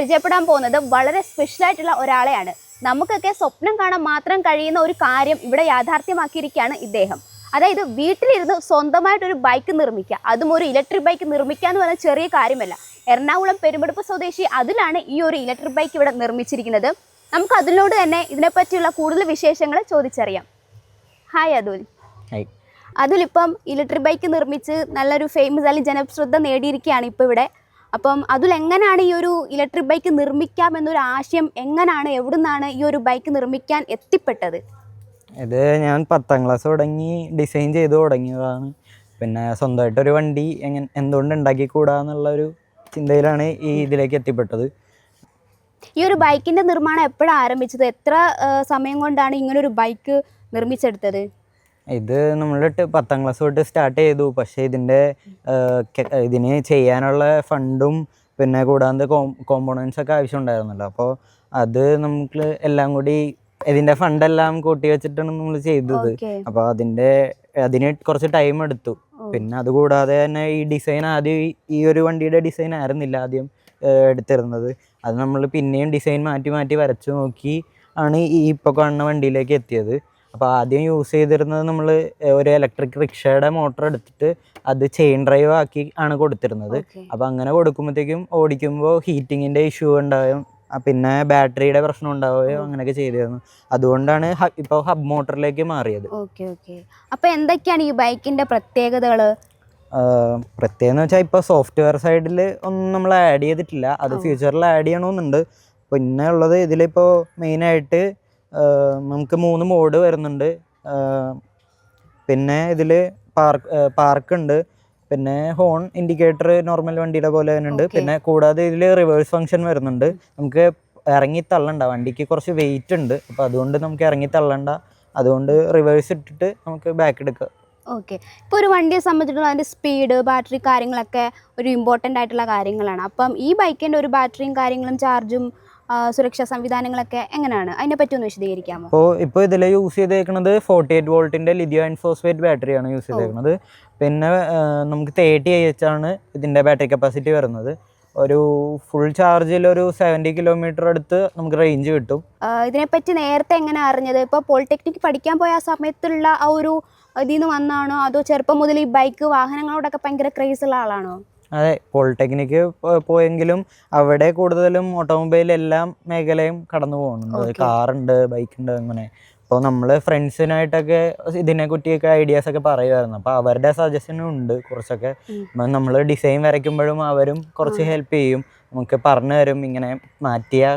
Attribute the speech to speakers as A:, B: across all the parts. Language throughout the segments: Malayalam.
A: പരിചയപ്പെടാൻ പോകുന്നത് വളരെ സ്പെഷ്യൽ ആയിട്ടുള്ള ഒരാളെയാണ്. നമുക്കൊക്കെ സ്വപ്നം കാണാൻ മാത്രം കഴിയുന്ന ഒരു കാര്യം ഇവിടെ യാഥാർത്ഥ്യമാക്കിയിരിക്കുകയാണ് ഇദ്ദേഹം. അതായത് വീട്ടിലിരുന്ന് സ്വന്തമായിട്ടൊരു ബൈക്ക് നിർമ്മിക്കുക. അതും ഒരു ഇലക്ട്രിക് ബൈക്ക് നിർമ്മിക്കുക എന്ന് പറഞ്ഞാൽ ചെറിയ കാര്യമല്ല. എറണാകുളം പെരുമ്പടുപ്പ് സ്വദേശി അതിലാണ് ഈ ഒരു ഇലക്ട്രിക് ബൈക്ക് ഇവിടെ നിർമ്മിച്ചിരിക്കുന്നത്. നമുക്ക് അതിനോട് തന്നെ ഇതിനെപ്പറ്റിയുള്ള കൂടുതൽ വിശേഷങ്ങൾ ചോദിച്ചറിയാം. ഹായ് അതുൽ.
B: ഹായ്.
A: അതിലിപ്പം ഇലക്ട്രിക് ബൈക്ക് നിർമ്മിച്ച് നല്ലൊരു ഫേമസ് അല്ലെങ്കിൽ ജനശ്രദ്ധ നേടിയിരിക്കുകയാണ് ഇപ്പോൾ ഇവിടെ. അപ്പം അതിൽ എങ്ങനെയാണ് ഈ ഒരു ഇലക്ട്രിക് ബൈക്ക് നിർമ്മിക്കാം എന്നൊരു ആശയം എങ്ങനെയാണ് എവിടെ നിന്നാണ് ഈ ഒരു ബൈക്ക് നിർമ്മിക്കാൻ എത്തിപ്പെട്ടത്?
B: ഇത് ഞാൻ പത്താം ക്ലാസ് തുടങ്ങി ഡിസൈൻ ചെയ്ത് തുടങ്ങിയതാണ്. പിന്നെ സ്വന്തമായിട്ടൊരു വണ്ടി എങ്ങനെ എന്തുകൊണ്ട് ഉണ്ടാക്കിക്കൂടാന്നുള്ള ഒരു ചിന്തയിലാണ് ഈ ഇതിലേക്ക് എത്തിപ്പെട്ടത്.
A: ഈ ഒരു ബൈക്കിന്റെ നിർമ്മാണം എപ്പോഴാണ് ആരംഭിച്ചത്? എത്ര സമയം കൊണ്ടാണ് ഇങ്ങനൊരു ബൈക്ക് നിർമ്മിച്ചെടുത്തത്?
B: ഇത് നമ്മൾ പത്താം ക്ലാസ് തൊട്ട് സ്റ്റാർട്ട് ചെയ്തു. പക്ഷേ ഇതിന്റെ ഇതിന് ചെയ്യാനുള്ള ഫണ്ടും പിന്നെ കൂടാതെ കോമ്പോണൻസ് ഒക്കെ ആവശ്യമുണ്ടായിരുന്നല്ലോ. അപ്പോൾ അത് നമുക്ക് എല്ലാം കൂടി ഇതിന്റെ ഫണ്ടെല്ലാം കൂട്ടി വെച്ചിട്ടാണ് നമ്മൾ ചെയ്തത്. അപ്പോൾ അതിന്റെ അതിന് കുറച്ച് ടൈം എടുത്തു. പിന്നെ അതുകൂടാതെ തന്നെ ഈ ഡിസൈൻ ആദ്യം ഈ- ഒരു വണ്ടിയുടെ ഡിസൈൻ ആയിരുന്നില്ല ആദ്യം എടുത്തിരുന്നത്. അത് നമ്മൾ പിന്നെയും ഡിസൈൻ മാറ്റി മാറ്റി വരച്ചു നോക്കി ആണ് ഈ ഇപ്പോൾ കാണുന്ന വണ്ടിയിലേക്ക് എത്തിയത്. അപ്പോൾ ആദ്യം യൂസ് ചെയ്തിരുന്നത് നമ്മൾ ഒരു ഇലക്ട്രിക് റിക്ഷയുടെ മോട്ടർ എടുത്തിട്ട് അത് ചെയിൻ ഡ്രൈവ് ആക്കി ആണ് കൊടുത്തിരുന്നത്. അപ്പോൾ അങ്ങനെ കൊടുക്കുമ്പോഴത്തേക്കും ഓടിക്കുമ്പോൾ ഹീറ്റിങ്ങിന്റെ ഇഷ്യൂ ഉണ്ടാവും പിന്നെ ബാറ്ററിയുടെ പ്രശ്നം ഉണ്ടാവുകയോ അങ്ങനെയൊക്കെ ചെയ്തിരുന്നു. അതുകൊണ്ടാണ് ഇപ്പോൾ ഹബ് മോട്ടറിലേക്ക് മാറിയത്.
A: ഓക്കെ ഓക്കെ അപ്പോൾ എന്തൊക്കെയാണ് ഈ ബൈക്കിന്റെ പ്രത്യേകതകൾ
B: പ്രത്യേകത എന്ന് വെച്ചാൽ ഇപ്പോൾ സോഫ്റ്റ്വെയർ സൈഡിൽ ഒന്നും നമ്മൾ ആഡ് ചെയ്തിട്ടില്ല. അത്. ഫ്യൂച്ചറിൽ ആഡ് ചെയ്യണമെന്നുണ്ട് പിന്നെ ഉള്ളത് ഇതിലിപ്പോൾ മെയിനായിട്ട് നമുക്ക് മൂന്ന് മോഡ് വരുന്നുണ്ട്. പിന്നെ ഇതിൽ പാർക്ക് പാർക്ക് ഉണ്ട് പിന്നെ ഹോൺ ഇൻഡിക്കേറ്റർ നോർമൽ വണ്ടിയുടെ പോലെ തന്നെ ഉണ്ട് പിന്നെ കൂടാതെ ഇതിൽ റിവേഴ്സ് ഫംഗ്ഷൻ വരുന്നുണ്ട്. നമുക്ക് ഇറങ്ങി തള്ളണ്ട. വണ്ടിക്ക് കുറച്ച് വെയിറ്റ് ഉണ്ട്. അപ്പോൾ അതുകൊണ്ട് നമുക്ക് ഇറങ്ങി തള്ളണ്ട. അതുകൊണ്ട് റിവേഴ്സ് ഇട്ടിട്ട് നമുക്ക് ബാക്ക് എടുക്കാം.
A: ഓക്കെ ഇപ്പോൾ ഒരു വണ്ടിയെ സംബന്ധിച്ചിടത്തോളം അതിന്റെ സ്പീഡ് ബാറ്ററി കാര്യങ്ങളൊക്കെ ഒരു ഇമ്പോർട്ടന്റ് ആയിട്ടുള്ള കാര്യങ്ങളാണ്. അപ്പം ഈ ബൈക്കിന്റെ ഒരു ബാറ്ററിയും കാര്യങ്ങളും ചാർജും സുരക്ഷാ സംവിധാനങ്ങളൊക്കെ എങ്ങനെയാണ്? അതിനെ പറ്റി ഒന്ന് വിശദീകരിക്കാമോ?
B: അപ്പോൾ ഇപ്പോൾ ഇതിൽ യൂസ് ചെയ്തേക്കുന്നത് ഫോർട്ടി എയ്റ്റ് വോൾട്ടിന്റെ ലിഥിയോ ആൻഡ് ബാറ്ററി ആണ് യൂസ് ചെയ്തേക്കുന്നത് പിന്നെ നമുക്ക് തേർട്ടി ഐ എച്ച് ആണ് ഇതിന്റെ ബാറ്ററി കപ്പാസിറ്റി വരുന്നത്. ഒരു ഫുൾ ചാർജിൽ ഒരു സെവന്റി കിലോമീറ്റർ അടുത്ത് നമുക്ക് റേഞ്ച് കിട്ടും.
A: ഇതിനെപ്പറ്റി നേരത്തെ എങ്ങനെ അറിഞ്ഞത്? ഇപ്പോൾ പോളിടെക്നിക് പഠിക്കാൻ പോയ ആ സമയത്തുള്ള ആ ഒരു ഇതിൽ നിന്ന് വന്നാണോ? അതോ ചെറുപ്പം മുതൽ ഈ ബൈക്ക് വാഹനങ്ങളോടൊക്കെ ഭയങ്കര ക്രേസ് ഉള്ള ആളാണോ?
B: അതെ പോളിടെക്നിക്ക് പോയെങ്കിലും അവിടെ കൂടുതലും ഓട്ടോമൊബൈൽ എല്ലാ മേഖലയും കടന്നു പോകുന്നുണ്ട്. കാറുണ്ട് ബൈക്കുണ്ട് അങ്ങനെ. അപ്പോൾ നമ്മൾ ഫ്രണ്ട്സിനായിട്ടൊക്കെ ഇതിനെ കുറ്റിയൊക്കെ ഐഡിയാസ് ഒക്കെ പറയുമായിരുന്നു അപ്പോൾ അവരുടെ സജഷനും ഉണ്ട് കുറച്ചൊക്കെ. നമ്മൾ ഡിസൈൻ വരയ്ക്കുമ്പോഴും അവരും കുറച്ച് ഹെൽപ്പ് ചെയ്യും. നമുക്ക് പറഞ്ഞു തരും ഇങ്ങനെ മാറ്റിയാൽ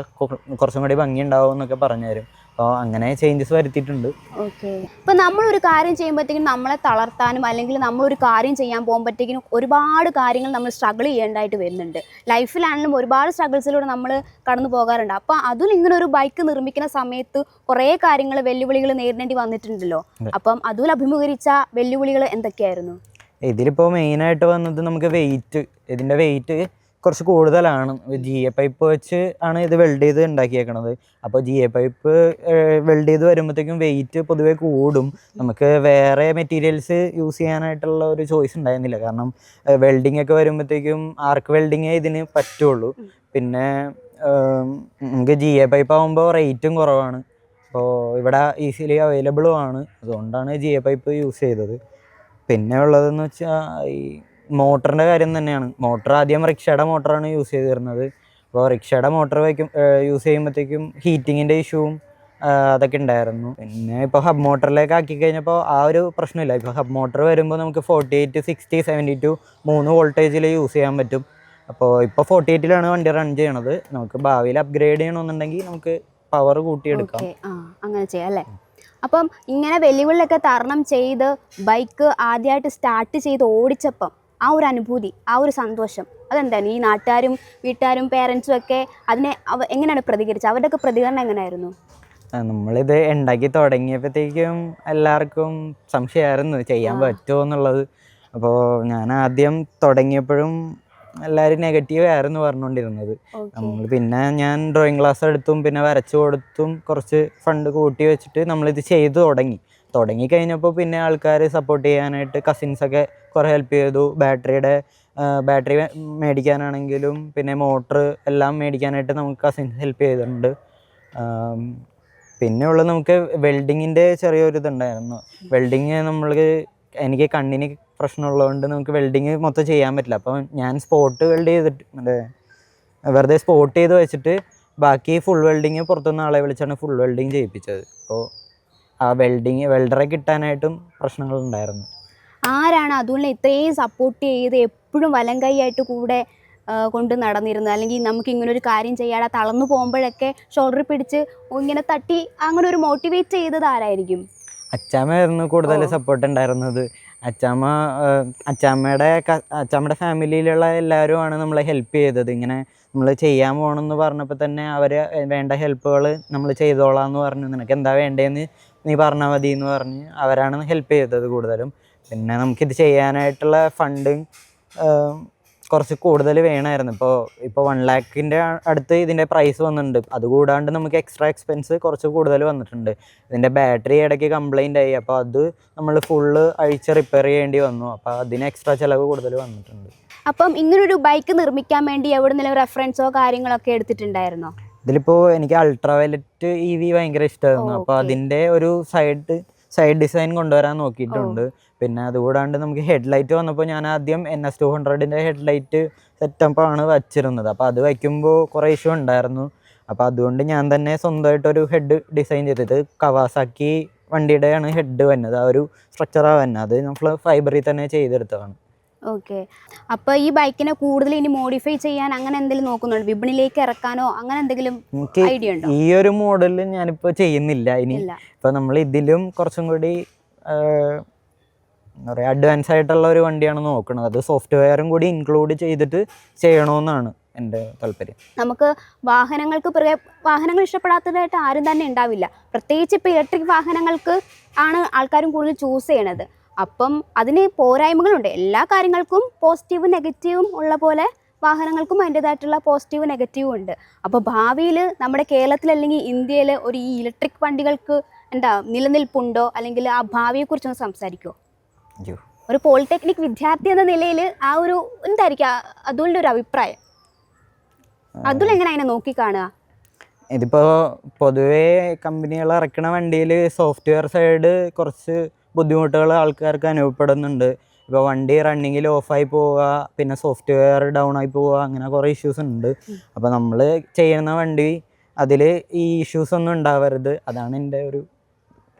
B: കുറച്ചും കൂടി ഭംഗി ഉണ്ടാവും എന്നൊക്കെ പറഞ്ഞു തരും. അപ്പോൾ അങ്ങനെ ചേഞ്ചസ് വരുത്തിയിട്ടുണ്ട്.
A: ഓക്കെ. ഇപ്പം ഒരു കാര്യം ചെയ്യുമ്പോഴത്തേക്കും നമ്മളെ തളർത്താനും അല്ലെങ്കിൽ നമ്മളൊരു കാര്യം ചെയ്യാൻ പോകുമ്പോഴത്തേക്കും ഒരുപാട് കാര്യങ്ങൾ നമ്മൾ സ്ട്രഗിൾ ചെയ്യേണ്ടതായിട്ട് വരുന്നുണ്ട്. ലൈഫിലാണെങ്കിലും ഒരുപാട് സ്ട്രഗിൾസിലൂടെ നമ്മൾ കടന്നു പോകാറുണ്ട്. അപ്പോൾ അതിൽ ഇങ്ങനെ ഒരു ബൈക്ക് നിർമ്മിക്കുന്ന സമയത്ത് കുറേ കാര്യങ്ങൾ വെല്ലുവിളികൾ നേരിടേണ്ടി വന്നിട്ടുണ്ടല്ലോ. അപ്പം അതിൽ അഭിമുഖീകരിച്ച വെല്ലുവിളികൾ എന്തൊക്കെയായിരുന്നു?
B: ഇതിലിപ്പോൾ മെയിനായിട്ട് വന്നത് നമുക്ക് വെയിറ്റ് ഇതിന്റെ വെയിറ്റ് കുറച്ച് കൂടുതലാണ് ജി എ പൈപ്പ് വെച്ച് ആണ് ഇത് വെൽഡ് ചെയ്ത് ഉണ്ടാക്കിയേക്കണത് അപ്പോൾ ജി എ പൈപ്പ് വെൽഡ് ചെയ്ത് വരുമ്പോഴത്തേക്കും വെയിറ്റ് പൊതുവെ കൂടും. നമുക്ക് വേറെ മെറ്റീരിയൽസ് യൂസ് ചെയ്യാനായിട്ടുള്ള ഒരു ചോയ്സ് ഉണ്ടായിരുന്നില്ല കാരണം വെൽഡിംഗ് ഒക്കെ വരുമ്പോഴത്തേക്കും ആർക്ക് വെൽഡിങ്ങേ ഇതിന് പറ്റുള്ളൂ. പിന്നെ നമുക്ക് ജി എ പൈപ്പ് ആകുമ്പോൾ റേറ്റും കുറവാണ്. അപ്പോൾ ഇവിടെ ഈസിലി അവൈലബിളും ആണ്. അതുകൊണ്ടാണ് ജി എ പൈപ്പ് യൂസ് ചെയ്തത്. പിന്നെ ഉള്ളതെന്ന് വെച്ചാൽ ഈ മോട്ടറിന്റെ കാര്യം തന്നെയാണ്. മോട്ടർ ആദ്യം റിക്ഷയുടെ മോട്ടറാണ് യൂസ് ചെയ്ത് തരുന്നത് അപ്പോൾ റിക്ഷയുടെ മോട്ടർ വയ്ക്കും യൂസ് ചെയ്യുമ്പോഴത്തേക്കും ഹീറ്റിങ്ങിന്റെ ഇഷ്യൂവും അതൊക്കെ ഉണ്ടായിരുന്നു. പിന്നെ ഇപ്പോൾ ഹബ് മോട്ടറിലേക്ക് ആക്കി കഴിഞ്ഞപ്പോൾ ആ ഒരു പ്രശ്നമില്ല. ഇപ്പോൾ ഹബ് മോട്ടർ വരുമ്പോൾ നമുക്ക് forty eight sixty seventy two മൂന്ന് വോൾട്ടേജിൽ യൂസ് ചെയ്യാൻ പറ്റും. അപ്പോൾ ഇപ്പോൾ ഫോർട്ടി എയ്റ്റിലാണ് വണ്ടി റൺ ചെയ്യണത്. നമുക്ക് ഭാവിയിൽ അപ്ഗ്രേഡ് ചെയ്യണമെന്നുണ്ടെങ്കിൽ നമുക്ക് പവർ കൂട്ടിയെടുക്കാം.
A: അങ്ങനെ ചെയ്യാം അല്ലേ? അപ്പം ഇങ്ങനെ വെല്ലുവിളിയൊക്കെ തരണം ചെയ്ത് ബൈക്ക് ആദ്യമായിട്ട് സ്റ്റാർട്ട് ചെയ്ത് ഓടിച്ചപ്പം ആ ഒരു അനുഭൂതി ആ ഒരു സന്തോഷം. അതെന്താണ്? ഈ നാട്ടുകാരും വീട്ടുകാരും പേരൻസും ഒക്കെ അതിനെ അവ എങ്ങനെയാണ് പ്രതികരിച്ചത്? അവരുടെയൊക്കെ പ്രതികരണം എങ്ങനെയായിരുന്നു?
B: നമ്മളിത് ഉണ്ടാക്കി തുടങ്ങിയപ്പോഴത്തേക്കും എല്ലാവർക്കും സംശയമായിരുന്നു ചെയ്യാൻ പറ്റുമോ എന്നുള്ളത്. അപ്പോൾ ഞാൻ ആദ്യം തുടങ്ങിയപ്പോഴും എല്ലാവരും നെഗറ്റീവ് ആയിരുന്നു പറഞ്ഞുകൊണ്ടിരുന്നത്. നമ്മൾ പിന്നെ ഞാൻ ഡ്രോയിങ് ക്ലാസ് എടുത്തും പിന്നെ വരച്ചു കൊടുത്തും കുറച്ച് ഫണ്ട് കൂട്ടി വെച്ചിട്ട് നമ്മളിത് ചെയ്തു തുടങ്ങി. തുടങ്ങി കഴിഞ്ഞപ്പോൾ പിന്നെ ആൾക്കാർ സപ്പോർട്ട് ചെയ്യാനായിട്ട് കസിൻസൊക്കെ കുറേ ഹെൽപ്പ് ചെയ്തു. ബാറ്ററിയുടെ ബാറ്ററി മേടിക്കാനാണെങ്കിലും പിന്നെ മോട്ടർ എല്ലാം മേടിക്കാനായിട്ട് നമുക്ക് കസിൻസ് ഹെൽപ്പ് ചെയ്തിട്ടുണ്ട്. പിന്നെ ഉള്ളത് നമുക്ക് വെൽഡിങ്ങിന്റെ ചെറിയൊരു ഇതുണ്ടായിരുന്നു. വെൽഡിങ് നമ്മൾക്ക് എനിക്ക് കണ്ണിന് പ്രശ്നമുള്ളതുകൊണ്ട് നമുക്ക് വെൽഡിങ് മൊത്തം ചെയ്യാൻ പറ്റില്ല. അപ്പോൾ ഞാൻ സ്പോട്ട് വെൽഡ് ചെയ്തിട്ട് മറ്റേ വെറുതെ സ്പോട്ട് ചെയ്ത് വെച്ചിട്ട് ബാക്കി ഫുൾ വെൽഡിങ് പുറത്തുനിന്ന് ആളെ വിളിച്ചാണ് ഫുൾ വെൽഡിങ് ചെയ്യിപ്പിച്ചത്. അപ്പോൾ ആ വെൽഡിങ് വെൽഡറെ കിട്ടാനായിട്ടും പ്രശ്നങ്ങൾ ഉണ്ടായിരുന്നു
A: ആരാണ് അതുപോലെ ഇത്രയും സപ്പോർട്ട് ചെയ്ത് എപ്പോഴും വലം കൈയായിട്ട് കൂടെ കൊണ്ട് നടന്നിരുന്നത്? അല്ലെങ്കിൽ നമുക്ക് ഇങ്ങനെ ഒരു കാര്യം ചെയ്യാതെ തളർന്നു പോകുമ്പോഴൊക്കെ ഷോൾഡർ പിടിച്ച് ഇങ്ങനെ തട്ടി അങ്ങനെ ഒരു മോട്ടിവേറ്റ് ചെയ്തത് ആരായിരിക്കും?
B: അച്ചാമ്മയായിരുന്നു കൂടുതൽ സപ്പോർട്ട് ഉണ്ടായിരുന്നത്. അച്ചാമ്മ അച്ചാമ്മയുടെ അച്ചാമ്മയുടെ ഫാമിലിയിലുള്ള എല്ലാവരുമാണ് നമ്മളെ ഹെൽപ്പ് ചെയ്തത്. ഇങ്ങനെ നമ്മൾ ചെയ്യാൻ പോകണമെന്ന് പറഞ്ഞപ്പോൾ തന്നെ അവർ വേണ്ട ഹെൽപ്പുകൾ നമ്മൾ ചെയ്തോളാം എന്ന് പറഞ്ഞു. നിനക്ക് എന്താ വേണ്ടതെന്ന് നീ പറഞ്ഞാൽ മതി എന്ന് പറഞ്ഞ് അവരാണ് ഹെൽപ്പ് ചെയ്തത് കൂടുതലും. പിന്നെ നമുക്കിത് ചെയ്യാനായിട്ടുള്ള ഫണ്ട് കുറച്ച് കൂടുതൽ വേണമായിരുന്നു ഇപ്പോൾ ഇപ്പോൾ വൺ ലാക്കിന്റെ അടുത്ത് ഇതിന്റെ പ്രൈസ് വന്നിട്ടുണ്ട്. അതുകൂടാണ്ട് നമുക്ക് എക്സ്ട്രാ എക്സ്പെൻസ് കുറച്ച് കൂടുതൽ വന്നിട്ടുണ്ട്. ഇതിന്റെ ബാറ്ററി ഇടയ്ക്ക് കംപ്ലൈന്റ് ആയി. അപ്പോൾ അത് നമ്മൾ ഫുള്ള് അഴിച്ച് റിപ്പയർ ചെയ്യേണ്ടി വന്നു. അപ്പോൾ അതിന് എക്സ്ട്രാ ചിലവ് കൂടുതൽ വന്നിട്ടുണ്ട്.
A: അപ്പം ഇങ്ങനൊരു ബൈക്ക് നിർമ്മിക്കാൻ വേണ്ടി എവിടെ നിന്നും റെഫറൻസോ കാര്യങ്ങളൊക്കെ എടുത്തിട്ടുണ്ടായിരുന്നോ?
B: ഇതിലിപ്പോൾ എനിക്ക് അൾട്രാ വയലറ്റ് ഇ വി ഭയങ്കര ഇഷ്ടമായിരുന്നു അപ്പോൾ
A: അതിന്റെ
B: അതിന്റെ ഒരു സൈഡ് സൈഡ് ഡിസൈൻ കൊണ്ടുവരാൻ നോക്കിയിട്ടുണ്ട്. പിന്നെ അതുകൂടാണ്ട് നമുക്ക് ഹെഡ് ലൈറ്റ് വന്നപ്പോൾ ഞാൻ ആദ്യം എൻ എസ് ടു ഹൺഡ്രഡിന്റെ ഹെഡ്ലൈറ്റ് ആണ് വച്ചിരുന്നത്. അപ്പോൾ അത് വയ്ക്കുമ്പോൾ കുറേ ഇഷ്യൂ ഉണ്ടായിരുന്നു. അപ്പോൾ അതുകൊണ്ട് ഞാൻ തന്നെ സ്വന്തമായിട്ടൊരു ഹെഡ് ഡിസൈൻ ചെയ്തത് കവാസാക്കി വണ്ടിയുടെയാണ് ഹെഡ് വന്നത്. ആ ഒരു സ്ട്രക്ചറാണ് വന്നത്. അത് നമ്മൾ ഫൈബറിൽ തന്നെ ചെയ്തെടുത്തതാണ്.
A: ഓക്കെ അപ്പോൾ ഈ ബൈക്കിനെ കൂടുതൽ ഇനി മോഡിഫൈ ചെയ്യാൻ അങ്ങനെ എന്തെങ്കിലും നോക്കുന്നുണ്ടോ? വിപണിയിലേക്ക് ഇറക്കാനോ അങ്ങനെ എന്തെങ്കിലും ഐഡിയ ഉണ്ടോ?
B: ഈ ഒരു മോഡലിൽ ഞാനിപ്പോൾ ചെയ്യുന്നില്ല. ഇനി ഇപ്പോൾ നമ്മൾ ഇതിലും കുറച്ചും കൂടി എന്താ പറയുക അഡ്വാൻസ് ആയിട്ടുള്ള ഒരു വണ്ടിയാണ് നോക്കുന്നത് അത് സോഫ്റ്റ്വെയറും കൂടി ഇൻക്ലൂഡ് ചെയ്തിട്ട് ചെയ്യണമെന്നാണ് എന്റെ താല്പര്യം.
A: നമുക്ക് വാഹനങ്ങൾക്ക് വാഹനങ്ങൾ ഇഷ്ടപ്പെടാത്തതായിട്ട് ആരും തന്നെ ഉണ്ടാവില്ല. പ്രത്യേകിച്ച് ഇപ്പോൾ ഇലക്ട്രിക് വാഹനങ്ങൾക്ക് ആണ് ആൾക്കാരും കൂടുതൽ ചൂസ് ചെയ്യണത്. അപ്പം അതിന് പോരായ്മകളുണ്ട്. എല്ലാ കാര്യങ്ങൾക്കും പോസിറ്റീവ് നെഗറ്റീവും ഉള്ള പോലെ വാഹനങ്ങൾക്കും അതിന്റെതായിട്ടുള്ള പോസിറ്റീവ് നെഗറ്റീവും ഉണ്ട്. അപ്പോൾ ഭാവിയിൽ നമ്മുടെ കേരളത്തിൽ അല്ലെങ്കിൽ ഇന്ത്യയിൽ ഒരു ഈ ഇലക്ട്രിക് വണ്ടികൾക്ക് എന്താ നിലനിൽപ്പുണ്ടോ? അല്ലെങ്കിൽ ആ ഭാവിയെക്കുറിച്ചൊന്ന് സംസാരിക്കുമോ ഒരു പോളിടെക്നിക് വിദ്യാർത്ഥി എന്ന നിലയിൽ ആ ഒരു എന്തായിരിക്കും? അതുകൊണ്ട് അതുലിന്റെ ഒരു അഭിപ്രായം. അതുൽ എങ്ങനെ അതിനെ നോക്കിക്കാണുക?
B: ഇതിപ്പോൾ പൊതുവേ കമ്പനികൾ ഇറക്കുന്ന വണ്ടിയിൽ സോഫ്റ്റ്വെയർ സൈഡ് കുറച്ച് ബുദ്ധിമുട്ടുകൾ ആൾക്കാർക്ക് അനുഭവപ്പെടുന്നുണ്ട്. ഇപ്പോൾ വണ്ടി റണ്ണിങ്ങിൽ ഓഫായി പോവുക പിന്നെ സോഫ്റ്റ്വെയർ ഡൗൺ ആയി പോവുക അങ്ങനെ കുറേ ഇഷ്യൂസ് ഉണ്ട്. അപ്പോൾ നമ്മൾ ചെയ്യുന്ന വണ്ടി അതിൽ ഈ ഇഷ്യൂസ് ഒന്നും ഉണ്ടാവരുത്. അതാണ് എന്റെ ഒരു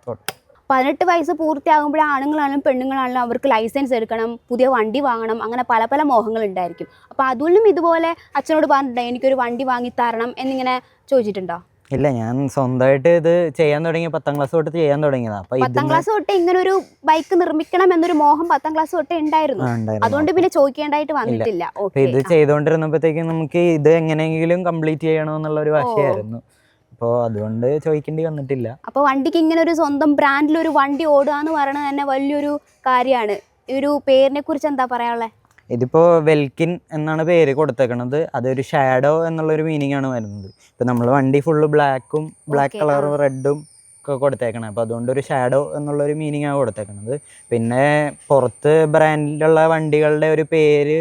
B: തോട്ട്
A: പതിനെട്ട് വയസ്സ് പൂർത്തിയാകുമ്പോൾ ആണുങ്ങളാണെങ്കിലും പെണ്ണുങ്ങളാണെങ്കിലും അവർക്ക് ലൈസൻസ് എടുക്കണം പുതിയ വണ്ടി വാങ്ങണം അങ്ങനെ പല പല മോഹങ്ങൾ ഉണ്ടായിരിക്കും. അപ്പോൾ അതുലിനും ഇതുപോലെ അച്ഛനോട് പറഞ്ഞിട്ടുണ്ടോ എനിക്കൊരു വണ്ടി വാങ്ങി തരണം എന്നിങ്ങനെ ചോദിച്ചിട്ടുണ്ടോ?
B: ഇല്ല ഞാൻ സ്വന്തമായിട്ട് ഇത് ചെയ്യാൻ തുടങ്ങി പത്താം ക്ലാസ് തൊട്ട് ചെയ്യാൻ തുടങ്ങിയതാണ് അപ്പൊ
A: പത്താം ക്ലാസ് തൊട്ട് ഇങ്ങനെ ഒരു ബൈക്ക് നിർമ്മിക്കണം എന്നൊരു മോഹം പത്താം ക്ലാസ് തൊട്ട് ഉണ്ടായിരുന്നു. അതുകൊണ്ട് പിന്നെ ചോദിക്കേണ്ടായിട്ട് വന്നിട്ടില്ല.
B: അപ്പൊ ഇത് ചെയ്തോണ്ടിരുന്നപ്പോഴത്തേക്കും നമുക്ക് ഇത് എങ്ങനെയെങ്കിലും കംപ്ലീറ്റ് ചെയ്യണമെന്നുള്ള ഒരു വാശിയായിരുന്നു അപ്പോൾ അതുകൊണ്ട് ചോദിക്കേണ്ടി വന്നിട്ടില്ല.
A: അപ്പൊ വണ്ടിക്ക് ഇങ്ങനെ ഒരു സ്വന്തം ബ്രാൻഡിൽ ഒരു വണ്ടി ഓടുക എന്ന് പറയുന്നത് തന്നെ വലിയൊരു കാര്യമാണ്. ഈ ഒരു പേരിനെ കുറിച്ച് എന്താ പറയാനുള്ളത്
B: ഇതിപ്പോൾ വെൽക്കിൻ എന്നാണ് പേര് കൊടുത്തേക്കണത്. അതൊരു ഷാഡോ എന്നുള്ളൊരു മീനിങ് ആണ് വരുന്നത്. ഇപ്പം നമ്മൾ വണ്ടി ഫുള്ള് ബ്ലാക്കും ബ്ലാക്ക് കളറും റെഡും ഒക്കെ കൊടുത്തേക്കണം. അപ്പോൾ അതുകൊണ്ട് ഒരു ഷാഡോ എന്നുള്ളൊരു മീനിങ് ആണ് കൊടുത്തേക്കണത്. പിന്നെ പുറത്ത് ബ്രാൻഡിലുള്ള വണ്ടികളുടെ ഒരു പേര്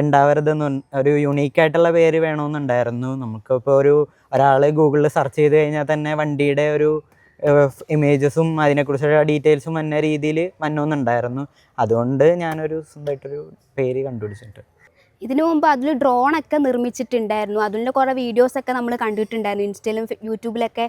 B: ഉണ്ടാവരുതെന്ന് ഒരു യുണീക്ക് ആയിട്ടുള്ള പേര് വേണമെന്നുണ്ടായിരുന്നു നമുക്കിപ്പോൾ ഒരു ഒരാൾ ഗൂഗിളിൽ സെർച്ച് ചെയ്ത് കഴിഞ്ഞാൽ തന്നെ വണ്ടിയുടെ ഒരു ഇമേജസും അതിനെക്കുറിച്ചുള്ള ഡീറ്റെയിൽസും വന്ന രീതിയിൽ വന്നൊന്നുണ്ടായിരുന്നു. അതുകൊണ്ട് ഞാനൊരു സ്വന്തമായിട്ടൊരു പേര് കണ്ടുപിടിച്ചിട്ടുണ്ട്.
A: ഇതിനു മുമ്പ് അതിൽ ഡ്രോണൊക്കെ നിർമ്മിച്ചിട്ടുണ്ടായിരുന്നു. അതിന്റെ കുറേ വീഡിയോസൊക്കെ നമ്മൾ കണ്ടിട്ടുണ്ടായിരുന്നു. ഇൻസ്റ്റയിലും യൂട്യൂബിലൊക്കെ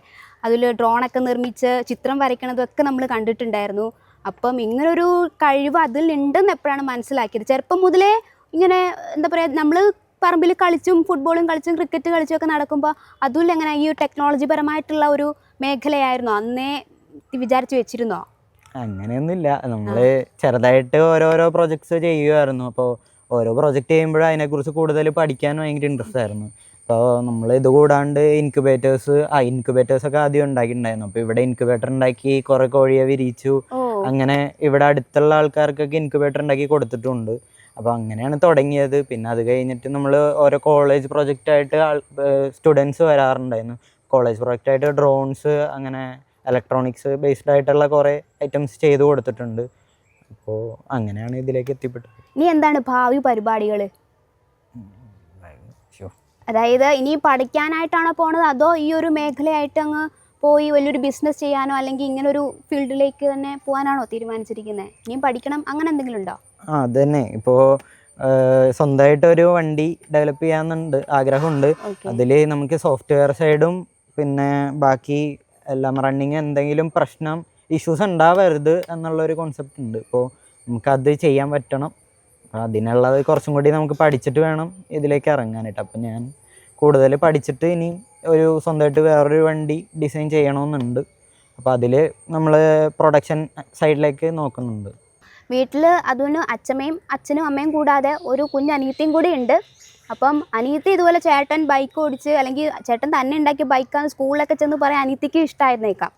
A: അതിൽ ഡ്രോണൊക്കെ നിർമ്മിച്ച് ചിത്രം വരയ്ക്കണതൊക്കെ നമ്മൾ കണ്ടിട്ടുണ്ടായിരുന്നു. അപ്പം ഇങ്ങനൊരു കഴിവ് അതിൽ ഉണ്ടെന്ന് എപ്പോഴാണ് മനസ്സിലാക്കിയത്? ചെറുപ്പം മുതലേ ഇങ്ങനെ എന്താ പറയുക നമ്മൾ പറമ്പിൽ കളിച്ചും ഫുട്ബോളും കളിച്ചും ക്രിക്കറ്റ് കളിച്ചും ഒക്കെ നടക്കുമ്പോൾ അതുമില്ല എങ്ങനെ ഈ ടെക്നോളജി പരമായിട്ടുള്ള ഒരു മേഖലയായിരുന്നു? അന്നേ വിചാരിച്ചു വെച്ചിരുന്നോ?
B: അങ്ങനെയൊന്നുമില്ല. നമ്മൾ ചെറുതായിട്ട് ഓരോരോ പ്രൊജക്ട്സ് ചെയ്യുമായിരുന്നു അപ്പോൾ ഓരോ പ്രൊജക്റ്റ് ചെയ്യുമ്പോഴും അതിനെക്കുറിച്ച് കൂടുതൽ പഠിക്കാൻ ഭയങ്കര ഇൻട്രസ്റ്റ് ആയിരുന്നു. അപ്പോൾ നമ്മൾ ഇത് കൂടാണ്ട് ഇൻക്യുബേറ്റേഴ്സ് ആ ഇൻക്യുബേറ്റേഴ്സ് ഒക്കെ ആദ്യം ഉണ്ടാക്കിയിട്ടുണ്ടായിരുന്നു. അപ്പോൾ ഇവിടെ ഇൻക്യുബേറ്റർ ഉണ്ടാക്കി കുറേ കോഴിയെ
A: വിരിച്ചു.
B: അങ്ങനെ ഇവിടെ അടുത്തുള്ള ആൾക്കാർക്കൊക്കെ ഇൻക്യുബേറ്റർ ഉണ്ടാക്കി കൊടുത്തിട്ടുണ്ട്. അപ്പോൾ അങ്ങനെയാണ് തുടങ്ങിയത്. പിന്നെ അത് കഴിഞ്ഞിട്ട് നമ്മൾ ഓരോ കോളേജ് പ്രൊജക്റ്റായിട്ട് സ്റ്റുഡൻസ് വരാറുണ്ടായിരുന്നു. കോളേജ് പ്രൊജക്റ്റായിട്ട് ഡ്രോൺസ് അങ്ങനെ ഇലക്ട്രോണിക്സ് ബേസ്ഡ് ആയിട്ടുള്ള കുറേ ഐറ്റംസ് ചെയ്തു കൊടുത്തിട്ടുണ്ട്. അപ്പോൾ അങ്ങനെയാണ് ഇതിലേക്ക് എത്തിപ്പെട്ടത്.
A: ഇനി എന്താണ് ഭാവി പരിപാടികൾ. അതായത് ഇനി പഠിക്കാനായിട്ടാണോ പോണത്? അതോ ഈ ഒരു മേഖലയായിട്ട് അങ്ങ് പോയി വലിയൊരു ബിസിനസ് ചെയ്യാനോ അല്ലെങ്കിൽ ഇങ്ങനെ ഒരു ഫീൽഡിലേക്ക് തന്നെ പോകാനാണോ തീരുമാനിച്ചിരിക്കുന്നത് ഇനിയും പഠിക്കണം അങ്ങനെ എന്തെങ്കിലും ഉണ്ടോ?
B: ആ അതന്നെ. ഇപ്പോൾ സ്വന്തമായിട്ട് ഒരു വണ്ടി ഡെവലപ്പ് ചെയ്യാന്നുണ്ട് ആഗ്രഹമുണ്ട്. അതിൽ നമുക്ക് സോഫ്റ്റ്വെയർ സൈഡും പിന്നെ ബാക്കി എല്ലാം റണ്ണിങ് എന്തെങ്കിലും പ്രശ്നം ഇഷ്യൂസ് ഉണ്ടാവരുത് എന്നുള്ളൊരു കോൺസെപ്റ്റ് ഉണ്ട്. ഇപ്പോൾ നമുക്കത് ചെയ്യാൻ പറ്റണം. അതിനുള്ളത് കുറച്ചും കൂടി നമുക്ക് പഠിച്ചിട്ട് വേണം ഇതിലേക്ക് ഇറങ്ങാനായിട്ട്. അപ്പം ഞാൻ കൂടുതൽ പഠിച്ചിട്ട് ഇനി ഒരു സ്വന്തമായിട്ട് വേറൊരു വണ്ടി ഡിസൈൻ ചെയ്യണമെന്നുണ്ട്. അപ്പോൾ അതിൽ നമ്മൾ പ്രൊഡക്ഷൻ സൈഡിലേക്ക് നോക്കുന്നുണ്ട്.
A: വീട്ടിൽ അതുകൊണ്ട് അച്ഛമ്മയും അച്ഛനും അമ്മയും കൂടാതെ ഒരു കുഞ്ഞ് അനിയത്തിയും കൂടി ഉണ്ട്. അപ്പം അനിയത്തി ഇതുപോലെ ചേട്ടൻ ബൈക്ക് ഓടിച്ച് അല്ലെങ്കിൽ ചേട്ടൻ തന്നെ ഉണ്ടാക്കിയ ബൈക്കാണ് സ്കൂളിലൊക്കെ ചെന്ന് പറയാൻ അനിയത്തിക്ക് ഇഷ്ടമായിരുന്നേക്കാം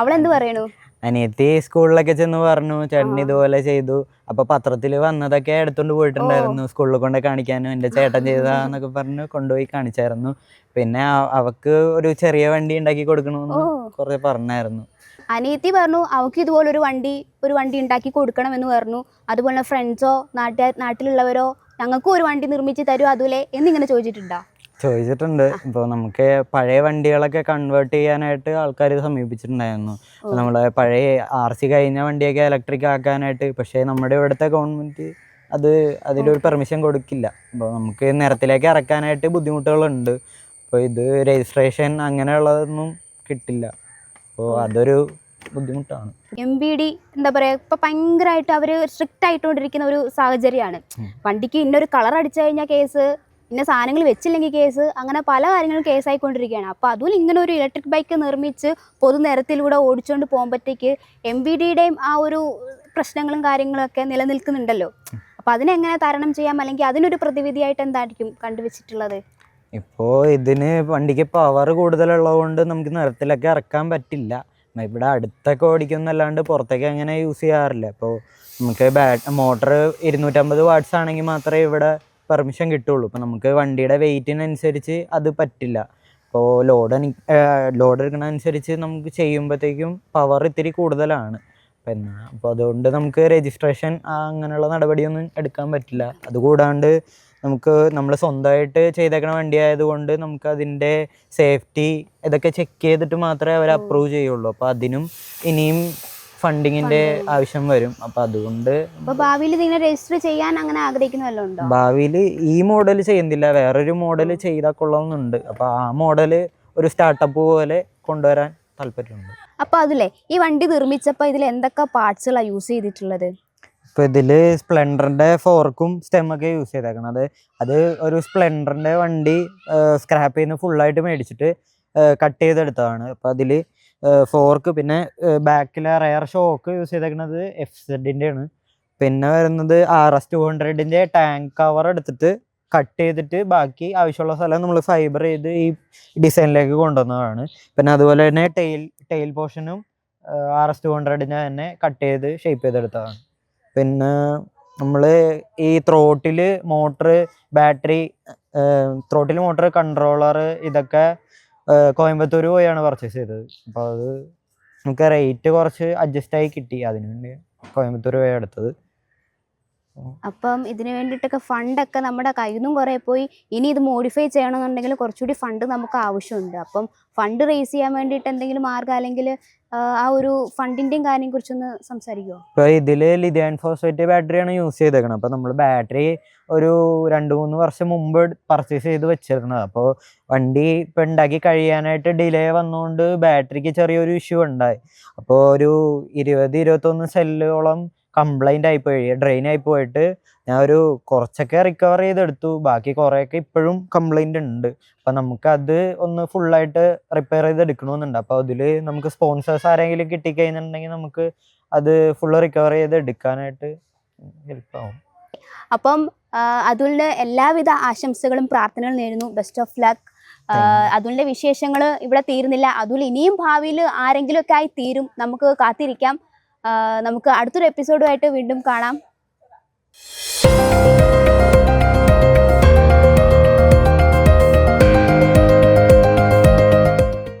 A: അവളെന്ത് പറയണു?
B: അനിയത്തി സ്കൂളിലൊക്കെ ചെന്ന് പറഞ്ഞു ചേട്ടൻ ഇതുപോലെ ചെയ്തു. അപ്പൊ പത്രത്തിൽ വന്നതൊക്കെ എടുത്തോണ്ട് പോയിട്ടുണ്ടായിരുന്നു. സ്കൂളിൽ കൊണ്ട് കാണിക്കാനും എന്റെ ചേട്ടൻ ചെയ്തെന്നൊക്കെ പറഞ്ഞു കൊണ്ടുപോയി കാണിച്ചായിരുന്നു. പിന്നെ അവക്ക് ഒരു ചെറിയ വണ്ടി ഉണ്ടാക്കി കൊടുക്കണമെന്ന് കുറെ പറഞ്ഞായിരുന്നു.
A: അനിയത്തി പറഞ്ഞു അവൾക്ക് ഇതുപോലെ ഒരു വണ്ടി ഒരു വണ്ടി ഉണ്ടാക്കി കൊടുക്കണം എന്ന് പറഞ്ഞു. അതുപോലെ ഫ്രണ്ട്സോ നാട്ടുകാർ നാട്ടിലുള്ളവരോ ഞങ്ങൾക്കും ഒരു വണ്ടി നിർമ്മിച്ച് തരും അതുലേ എന്നിങ്ങനെ ചോദിച്ചിട്ടുണ്ടോ?
B: ചോദിച്ചിട്ടുണ്ട്. ഇപ്പോൾ നമുക്ക് പഴയ വണ്ടികളൊക്കെ കൺവേർട്ട് ചെയ്യാനായിട്ട് ആൾക്കാർ സമീപിച്ചിട്ടുണ്ടായിരുന്നു. നമ്മളെ പഴയ ആർ സി കഴിഞ്ഞ വണ്ടിയൊക്കെ ഇലക്ട്രിക് ആക്കാനായിട്ട് പക്ഷേ നമ്മുടെ ഇവിടുത്തെ ഗവൺമെന്റ് അത് അതിലൊരു പെർമിഷൻ കൊടുക്കില്ല. അപ്പോൾ നമുക്ക് നിരത്തിലേക്ക് ഇറക്കാനായിട്ട് ബുദ്ധിമുട്ടുകളുണ്ട്. അപ്പോൾ ഇത് രജിസ്ട്രേഷൻ അങ്ങനെയുള്ളതൊന്നും കിട്ടില്ല. അപ്പോൾ അതൊരു ബുദ്ധിമുട്ടാണ്.
A: എം ബി ഡി എന്താ പറയുക ഇപ്പം ഭയങ്കരമായിട്ട് അവർ സ്ട്രിക്റ്റ് ആയിട്ടോണ്ടിരിക്കുന്ന ഒരു സാഹചര്യമാണ്. വണ്ടിക്ക് ഇന്നൊരു കളർ അടിച്ചു കഴിഞ്ഞാൽ കേസ് ഇന്ന സാധനങ്ങൾ വെച്ചില്ലെങ്കിൽ കേസ് അങ്ങനെ പല കാര്യങ്ങളും കേസായിക്കൊണ്ടിരിക്കുകയാണ് അപ്പോൾ അതും ഇങ്ങനെ ഒരു ഇലക്ട്രിക് ബൈക്ക് നിർമ്മിച്ച് പൊതുനിരത്തിലൂടെ ഓടിച്ചുകൊണ്ട് പോകുമ്പോഴത്തേക്ക് എം ബി ഡിയുടെയും ആ ഒരു പ്രശ്നങ്ങളും കാര്യങ്ങളൊക്കെ നിലനിൽക്കുന്നുണ്ടല്ലോ. അപ്പോൾ അതിനെങ്ങനെ തരണം ചെയ്യാം? അല്ലെങ്കിൽ അതിനൊരു പ്രതിവിധിയായിട്ട് എന്തായിരിക്കും കണ്ടുവച്ചിട്ടുള്ളത്?
B: ഇപ്പോൾ ഇതിന് വണ്ടിക്ക് പവർ കൂടുതലുള്ളത് കൊണ്ട് നമുക്ക് നിരത്തിലൊക്കെ ഇറക്കാൻ പറ്റില്ല. ഇവിടെ അടുത്തൊക്കെ ഓടിക്കുന്നല്ലാണ്ട് പുറത്തേക്ക് അങ്ങനെ യൂസ് ചെയ്യാറില്ല. അപ്പോൾ നമുക്ക് ബാറ്റ് മോട്ടർ ഇരുന്നൂറ്റമ്പത് വാട്ട്സ് ആണെങ്കിൽ മാത്രമേ ഇവിടെ പെർമിഷൻ കിട്ടുള്ളൂ. അപ്പോൾ നമുക്ക് വണ്ടിയുടെ വെയിറ്റിനനുസരിച്ച് അത് പറ്റില്ല. അപ്പോൾ ലോഡ് ലോഡ് എടുക്കണതനുസരിച്ച് നമുക്ക് ചെയ്യുമ്പോഴത്തേക്കും പവർ ഇത്തിരി കൂടുതലാണ്. പിന്നെ അപ്പോൾ അതുകൊണ്ട് നമുക്ക് രജിസ്ട്രേഷൻ അങ്ങനെയുള്ള നടപടിയൊന്നും എടുക്കാൻ പറ്റില്ല. അതുകൂടാണ്ട് നമുക്ക് നമ്മൾ സ്വന്തമായിട്ട് ചെയ്തേക്കണ വണ്ടി ആയതുകൊണ്ട് നമുക്ക് അതിന്റെ സേഫ്റ്റി ഇതൊക്കെ ചെക്ക് ചെയ്തിട്ട് മാത്രമേ അവർ അപ്രൂവ് ചെയ്യുള്ളൂ. അപ്പോൾ അതിനും ഇനിയും
A: ഫണ്ടിങ്ങിന്റെ
B: ആവശ്യം വരും. അപ്പൊ അതുകൊണ്ട്
A: ഭാവിയിൽ ഇതിനെ രജിസ്റ്റർ ചെയ്യാൻ അങ്ങനെ ആഗ്രഹിക്കുന്ന ഉണ്ടോ?
B: ഭാവിയിൽ ഈ മോഡൽ ചെയ്യുന്നില്ല. വേറൊരു മോഡൽ ചെയ്താൽ കൊള്ളാമെന്നുണ്ട് അപ്പൊ ആ മോഡൽ ഒരു സ്റ്റാർട്ടപ്പ് പോലെ കൊണ്ടുവരാൻ താല്പര്യമുണ്ട്.
A: അപ്പൊ അതിലെ ഈ വണ്ടി നിർമ്മിച്ചപ്പോൾ ഇതിൽ എന്തൊക്കെ പാർട്സുകളാണ് യൂസ് ചെയ്തിട്ടുള്ളത്?
B: ഇപ്പോൾ ഇതിൽ സ്പ്ലെൻഡറിന്റെ ഫോർക്കും സ്റ്റെമ്മൊക്കെ യൂസ് ചെയ്തേക്കണം. അത് ഒരു സ്പ്ലെൻഡറിന്റെ വണ്ടി സ്ക്രാപ്പ് ചെയ്യുന്ന ഫുള്ളായിട്ട് മേടിച്ചിട്ട് കട്ട് ചെയ്തെടുത്തതാണ്. അപ്പോൾ അതിൽ ഫോർക്ക് പിന്നെ ബാക്കിലെ റയർ ഷോക്ക് യൂസ് ചെയ്തേക്കുന്നത് എഫ് സെഡിന്റെ ആണ് പിന്നെ വരുന്നത് ആർ എസ് ടു ഹൺഡ്രഡിന്റെ ടാങ്ക് കവർ എടുത്തിട്ട് കട്ട് ചെയ്തിട്ട് ബാക്കി ആവശ്യമുള്ള സ്ഥലം നമ്മൾ ഫൈബർ ചെയ്ത് ഈ ഡിസൈനിലേക്ക് കൊണ്ടുവന്നതാണ്. പിന്നെ അതുപോലെ തന്നെ ടെയിൽ ടെയിൽ പോർഷനും ആർ എസ് ടു ഹൺഡ്രഡിന്റെ തന്നെ കട്ട് ചെയ്ത് ഷേപ്പ് ചെയ്തെടുത്തതാണ്. പിന്നെ നമ്മൾ ഈ throttle motor battery throttle motor controller ഇതൊക്കെ കോയമ്പത്തൂർ പോയാണ് പർച്ചേസ് ചെയ്തത്. അപ്പോൾ അത് നമുക്ക് റേറ്റ് കുറച്ച് അഡ്ജസ്റ്റ് ആയി കിട്ടി അതിന് വേണ്ടി കോയമ്പത്തൂർ പോയി എടുത്തത്.
A: അപ്പം ഇതിനു വേണ്ടിയിട്ടൊക്കെ ഫണ്ടൊക്കെ നമ്മുടെ കയ്യിൽ നിന്നും കുറേ പോയി. ഇനി ഇത് മോഡിഫൈ ചെയ്യണമെന്നുണ്ടെങ്കിൽ കുറച്ചുകൂടി ഫണ്ട് നമുക്ക് ആവശ്യമുണ്ട്. അപ്പം ഫണ്ട് റേസ് ചെയ്യാൻ വേണ്ടിയിട്ട് എന്തെങ്കിലും മാർഗം അല്ലെങ്കിൽ ആ, ഒരു ഫണ്ടിന്റെയും കാര്യം കുറിച്ചൊന്ന് സംസാരിക്കുമോ
B: ഇപ്പോൾ ഇതിൽ ലിഥിയൻ ഫോസ്ഫേറ്റ് ബാറ്ററിയാണ് യൂസ് ചെയ്തേക്കുന്നത് അപ്പൊ നമ്മൾ ബാറ്ററി ഒരു രണ്ട് മൂന്ന് വർഷം മുമ്പ് പർച്ചേസ് ചെയ്ത് വെച്ചിരുന്നത്. അപ്പോൾ വണ്ടി ഇപ്പം ഉണ്ടാക്കി കഴിയാനായിട്ട് ഡിലേ വന്നുകൊണ്ട് ബാറ്ററിക്ക് ചെറിയൊരു ഇഷ്യൂ ഉണ്ടായി. അപ്പോൾ ഒരു ഇരുപത് ഇരുപത്തൊന്ന് സെല്ലോളം കംപ്ലൈന്റ് ആയിപ്പോയി ഡ്രെയിൻ ആയി പോയിട്ട് ഞാൻ ഒരു കുറച്ചൊക്കെ റിക്കവർ ചെയ്തെടുത്തു. ബാക്കി കുറേയൊക്കെ ഇപ്പോഴും കംപ്ലൈന്റ് ഉണ്ട്. അപ്പം നമുക്കത് ഒന്ന് ഫുള്ളായിട്ട് റിപ്പയർ ചെയ്തെടുക്കണമെന്നുണ്ട്. അപ്പോൾ അതിൽ നമുക്ക് സ്പോൺസേഴ്സ് ആരെങ്കിലും കിട്ടിക്കഴിഞ്ഞിട്ടുണ്ടെങ്കിൽ നമുക്ക് അത് ഫുള്ള് റിക്കവർ ചെയ്ത് എടുക്കാനായിട്ട് ഹെൽപ്പാവും.
A: അപ്പം അതുകൊണ്ട് എല്ലാവിധ ആശംസകളും പ്രാർത്ഥനകളും നേരുന്നു. ബെസ്റ്റ് ഓഫ് ലക്ക് അതുകൊണ്ട് വിശേഷങ്ങൾ ഇവിടെ തീരുന്നില്ല. അതുൽ ഇനിയും ഭാവിയിൽ ആരെങ്കിലുമൊക്കെ ആയി തീരും. നമുക്ക് കാത്തിരിക്കാം. നമുക്ക് അടുത്തൊരു എപ്പിസോഡുമായിട്ട് വീണ്ടും കാണാം.